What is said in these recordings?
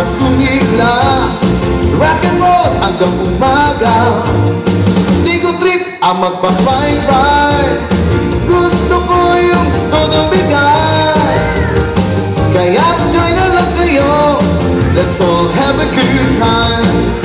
Para sumigla Rock and roll hanggang umaga. Di ko trip ang magpa-bye-bye Gusto ko yung todo bigay. Kaya join na lang kayo. Let's all have a good time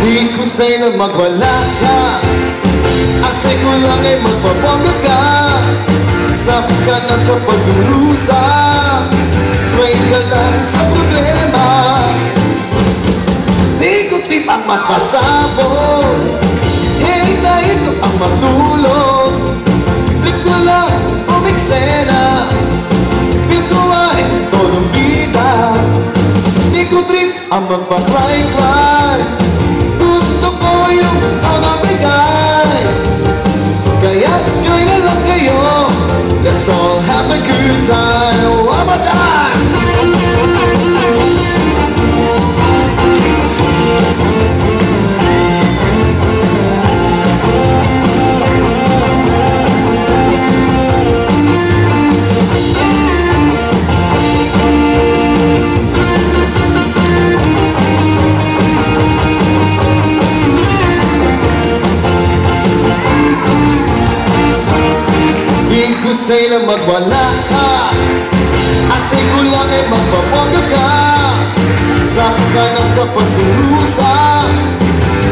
Di ko sa'yo na magwala ka. Ang sa'yo ko lang ay magpapongga ka. Stop ka na sa pagdurusa. Sway ka lang sa problema. Di ko trip ang magpasabog Hintayin ko ang matulog. Trip ko lang Feel ko ay tolong kita. Di ko trip ang magpa-cry-cry ko sa'yo na magwala ka. Asay ko lang ay magpapongga ka. Stop ka na sa pagdurusa.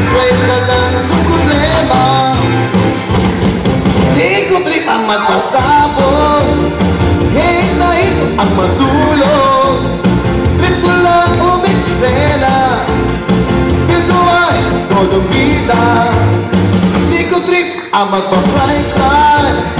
Try ka lang sa problema. Di ko trip ang magpasabog. Hintayin ko ang matulog. Trip ko lang umiksena. Feel ko ay tolong kita. Di ko trip ang magpa-fly-fly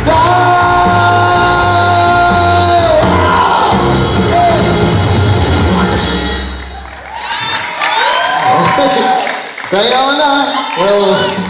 good time Sayaw na! Well,